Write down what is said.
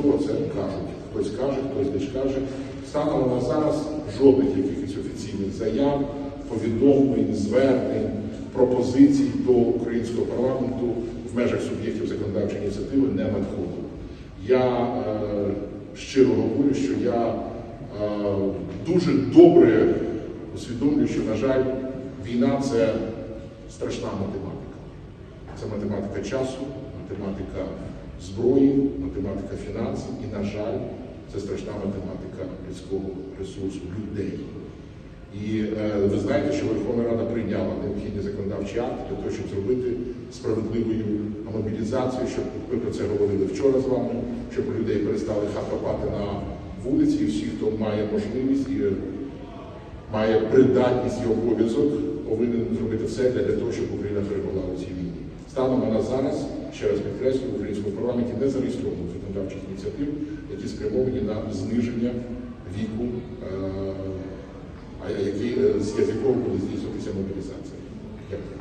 тимчасово це кажуть. Хтось каже, хтось не каже. Станом на зараз жодних якихось офіційних заяв, повідомлень, звернень, пропозицій до українського парламенту в межах суб'єктів законодавчої ініціативи не надходило. Я е, щиро говорю, що я е, дуже добре усвідомлюю, що, на жаль, війна це страшна математика. Це математика часу, математика зброї, математика фінансів і, на жаль, це страшна математика людського ресурсу, людей. І е, ви знаєте, що Верховна Рада прийняла необхідні законодавчі акти для того, щоб зробити справедливою мобілізацію, щоб ми про це говорили вчора з вами, щоб людей перестали хапати на вулиці, і всі, хто має можливість і має придатність і обов'язок, повинен зробити все для того, щоб Україна перемогла у цій війні. Станом на зараз, ще раз підкреслюю, в українському парламенті не зареєстровано законодавчих ініціатив, які спрямовані на зниження віку, е, а які, е, з якого буде здійснюватися мобілізація. Дякую.